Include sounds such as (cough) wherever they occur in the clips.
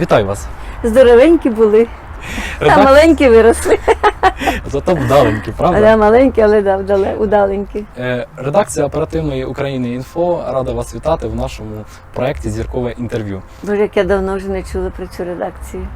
Вітаю вас. Здоровенькі були, а Редак... маленькі виросли. Зато вдаленькі, правда? Але маленькі, але да, вдале- удаленькі. Е, Редакція оперативної України інфо рада вас вітати в нашому проєкті Зіркове інтерв'ю. Боже, як я давно вже не чула про цю редакцію.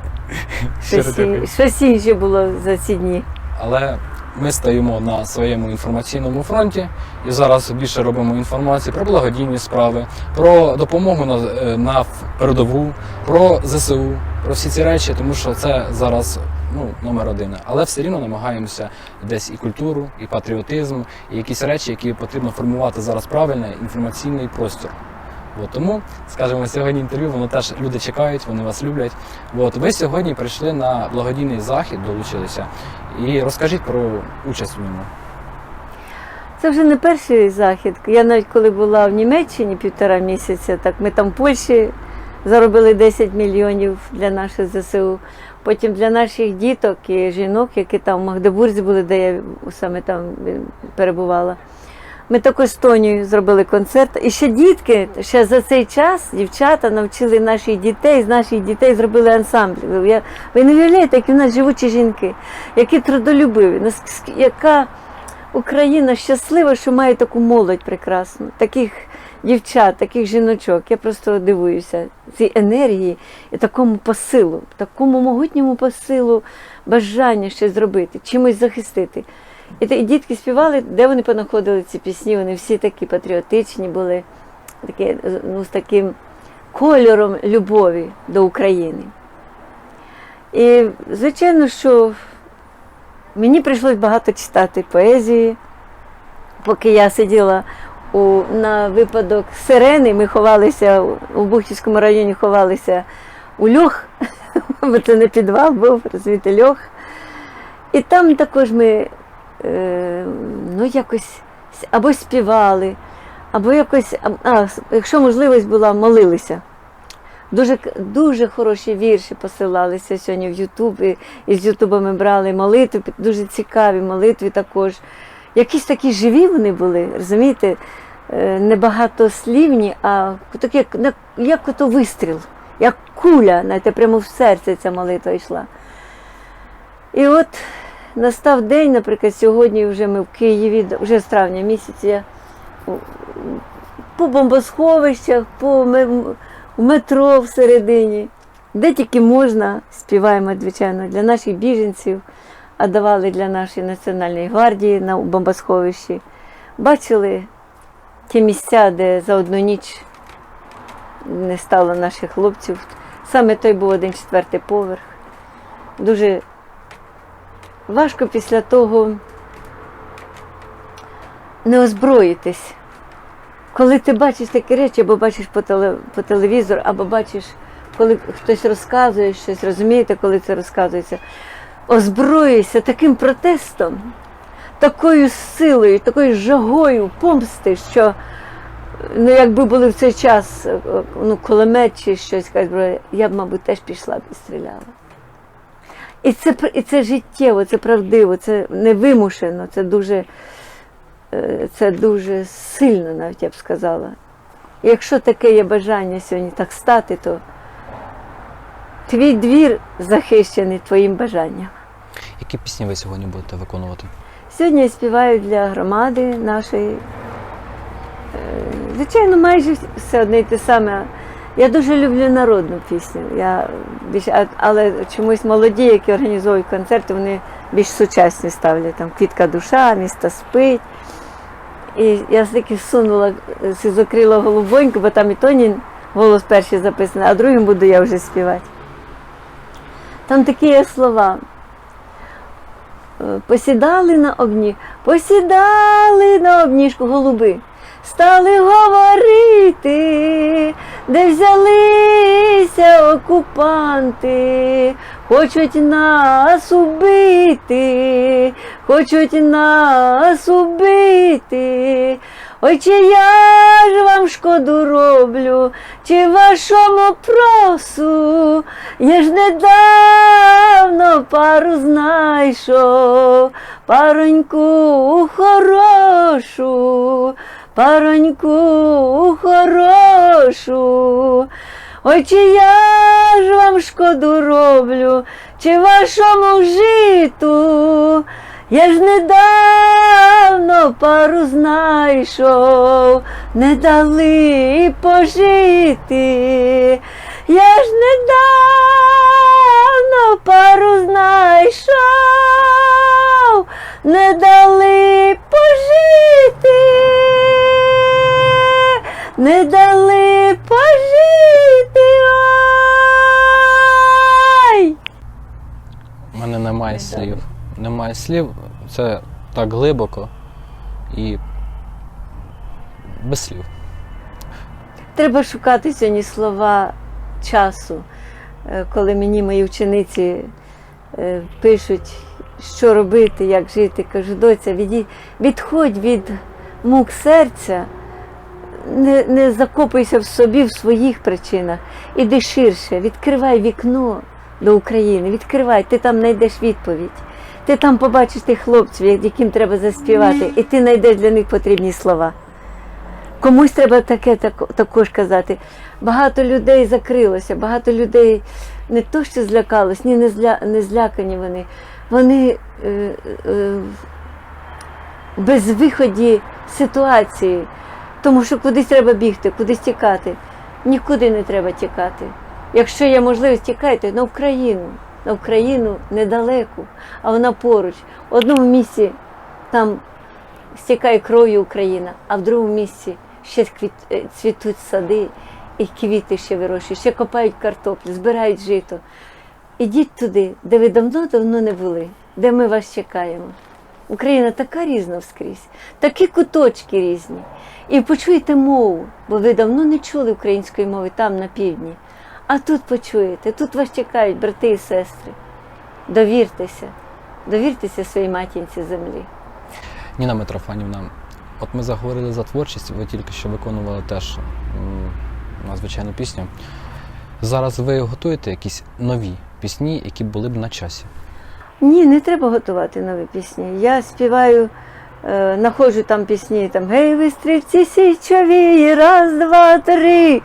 Щось інше було за ці дні. Але ми стоїмо на своєму інформаційному фронті і зараз більше робимо інформації про благодійні справи, про допомогу на, е, на передову, про ЗСУ, про всі ці речі, тому що це зараз ну, номер один. Але все рівно намагаємося десь і культуру, і патріотизм, і якісь речі, які потрібно формувати зараз правильно, інформаційний простір. От, тому, скажімо, сьогодні інтерв'ю, воно теж люди чекають, вони вас люблять. От, ви сьогодні прийшли на благодійний захід, долучилися. І розкажіть про участь в ньому. Це вже не перший захід. Я навіть коли була в Німеччині півтора місяця, так ми там в Польщі заробили 10 мільйонів для наших ЗСУ. Потім для наших діток і жінок, які там в Магдебурзі були, де я саме там е, перебувала. Ми також з Тонією зробили концерт. І ще дітки, ще за цей час дівчата навчили наших дітей, з наших дітей зробили ансамбль. Я- ви не уявляєте, які в нас живучі жінки, які трудолюбиві, яка Україна щаслива, що має таку молодь прекрасну, таких дівчат, таких жіночок. Я просто дивуюся цій енергії і такому посилу, такому могутньому посилу бажання щось зробити, чимось захистити. І дітки співали, де вони понаходили ці пісні, вони всі такі патріотичні були, такі, ну, з таким кольором любові до України. І, звичайно, що мені прийшлось багато читати поезії. Поки я сиділа у, на випадок сирени, ми ховалися у- Бухтівському районі, ховалися у льох, (laughs) бо це не підвал був, розумієте, льох. І там також ми ну, якось або співали, або якось, а, а, якщо можливість була, молилися. Дуже, дуже хороші вірші посилалися сьогодні в Ютуб. І, і з Ютуба ми брали молитви, дуже цікаві молитви також. Якісь такі живі вони були, розумієте? Е, Небагатослівні, а такі, як, як ото вистріл, як куля, знаєте, прямо в серце ця молитва йшла. І от настав день, наприклад, сьогодні вже ми в Києві, вже з травня місяця, по бомбосховищах, по метро всередині, де тільки можна, співаємо, звичайно, для наших біженців, а давали для нашої Національної гвардії на бомбосховищі. Бачили ті місця, де за одну ніч не стало наших хлопців. Саме той був один четвертий поверх. Дуже важко після того не озброїтись. Коли ти бачиш такі речі, або бачиш по, теле, по телевізору, або бачиш, коли хтось розказує щось, розумієте, коли це розказується, озброїшся таким протестом, такою силою, такою жагою помсти, що ну, якби були в цей час е, ну, кулемет чи щось, я б, мабуть, теж пішла б і стріляла. І це, і це життєво, це правдиво, це невимушено, це дуже, е, це дуже сильно, навіть я б сказала. І якщо таке є бажання сьогодні так стати, то твій двір захищений твоїм бажанням. Які пісні ви сьогодні будете виконувати? Сьогодні я співаю для громади нашої. Е, Звичайно, майже все одне й те саме. Я дуже люблю народну пісню. Я більш, але чомусь молоді, які організовують концерти, вони більш сучасні ставлять. Там Квітка душа, місто спить. І я таки всунула, е, закрила голубоньку, бо там і Тонін голос перший записаний, а другим буду я вже співати. Там такі є слова. Е, Посідали на обні, посідали на обніжку голуби, стали говорити, де взялися окупанти, хочуть нас убити, хочуть нас убити. Ой, чи я ж вам шкоду роблю, чи вашому просу, я ж недавно пару знайшов, пароньку хорошу, пароньку хорошу. Ой, чи я ж вам шкоду роблю, чи вашому житу? Я ж недавно пару знайшов, не дали пожити. Я ж недавно пару знайшов, не дали не дали пожити. Ой! У мене немає слів. Немає слів. Це так глибоко і без слів. Треба шукати сьогодні слова часу, Е, коли мені мої вчениці е, пишуть, що робити, як жити. Кажу, доця, відходь від мук серця, не, не закопуйся в собі в своїх причинах. Іди ширше, відкривай вікно до України, відкривай, ти там знайдеш відповідь. Ти там побачиш тих хлопців, яким треба заспівати, і ти знайдеш для них потрібні слова. Комусь треба таке тако- також казати. Багато людей закрилося, багато людей не то що злякалось, ні не, зля, не злякані вони. Вони е, е, в безвиході ситуації, тому що кудись треба бігти, кудись тікати. Нікуди не треба тікати. Якщо є можливість, тікайте на Україну, на Україну недалеку, а вона поруч. В одному місці там стікає кров'ю Україна, а в другому місці ще е, цвітуть сади і квіти ще вирощують, ще копають картоплю, збирають жито. Ідіть туди, де ви давно-давно не були, де ми вас чекаємо. Україна така різна вскрізь, такі куточки різні. І почуєте мову, бо ви давно не чули української мови там на півдні. А тут почуєте, тут вас чекають брати і сестри. Довіртеся, довіртеся своїй матінці землі. Ніна Митрофанівна, от ми заговорили за творчість, ви тільки що виконували теж надзвичайну пісню. Зараз ви готуєте якісь нові пісні, які були б на часі. Ні, не треба готувати нові пісні. Я співаю, е, находжу там пісні, там Гей, ви стрільці січові, раз, два, три.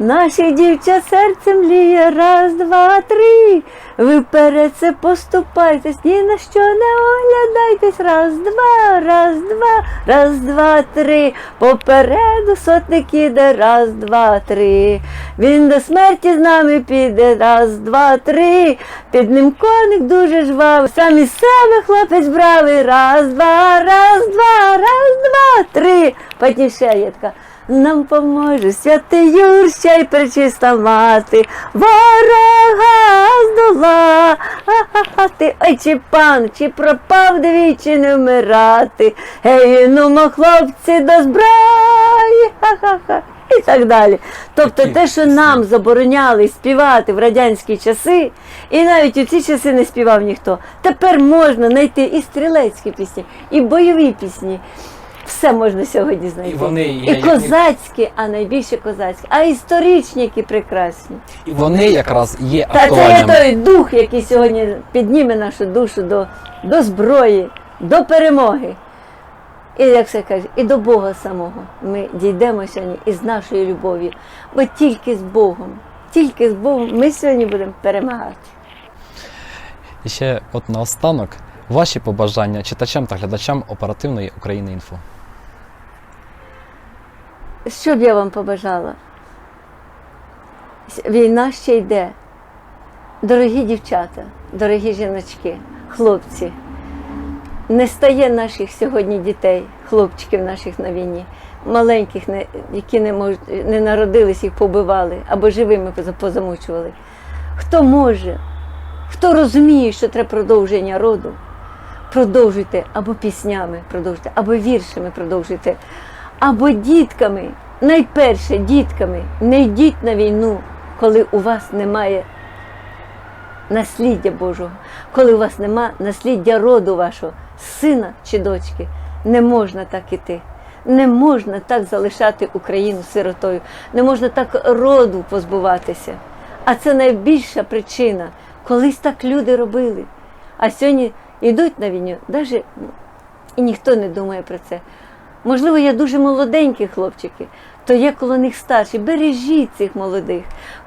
Наших дівчат серцем мліє, раз, два, три. Ви вперед це поступайтесь, ні на що не оглядайтесь. Раз, два, раз, два, раз, два, три. Попереду сотник іде, раз, два, три. Він до смерті з нами піде, раз, два, три. Під ним коник дуже жвавий, сам із себе хлопець бравий. Раз, два, раз, два, раз, два, три. Потім ще є така. Нам поможе святий Юрща й пречиста мати, ворога здола, ти, ой, чи пан, чи пропав двічі не вмирати, гей, ну хлопці до зброї, ха-ха-ха. І так далі. Тобто те, що нам забороняли співати в радянські часи, і навіть у ці часи не співав ніхто. Тепер можна знайти і стрілецькі пісні, і бойові пісні. Все можна сьогодні знайти. І вони і козацькі, а найбільше козацькі, а історичні, які прекрасні. І вони якраз є Та це є той дух, який сьогодні підніме нашу душу до, до зброї, до перемоги. І як все каже, і до Бога самого ми дійдемо сьогодні із нашою любов'ю. Бо тільки з Богом, тільки з Богом ми сьогодні будемо перемагати. І ще от наостанок, ваші побажання читачам та глядачам оперативної України інфо. Що б я вам побажала? Війна ще йде. Дорогі дівчата, дорогі жіночки, хлопці, не стає наших сьогодні дітей, хлопчиків наших на війні, маленьких, які не, можуть, не народились, їх побивали або живими позамучували. Хто може, хто розуміє, що треба продовження роду, продовжуйте або піснями продовжуйте, або віршами продовжуйте, або дітками. Найперше дітками. Не йдіть на війну, коли у вас немає насліддя Божого, коли у вас нема насліддя роду вашого, сина чи дочки. Не можна так іти. Не можна так залишати Україну сиротою, не можна так роду позбуватися. А це найбільша причина. Колись так люди робили. А сьогодні йдуть на війну, навіть і ніхто не думає про це. Можливо, є дуже молоденькі хлопчики, то є коло них старші. Бережіть цих молодих,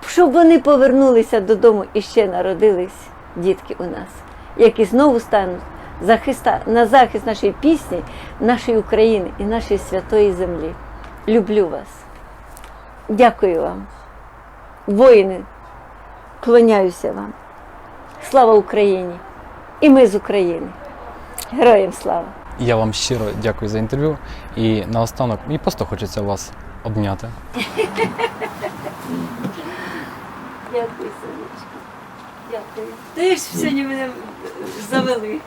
щоб вони повернулися додому і ще народились дітки у нас, які знову стануть захиста, на захист нашої пісні, нашої України і нашої святої землі. Люблю вас. Дякую вам. Воїни, клоняюся вам. Слава Україні! І ми з України. Героям слава! Я вам щиро дякую за інтерв'ю. І наостанок мені просто хочеться вас обняти. Дякую, сонечко. Дякую. Ти ж сьогодні мене завели.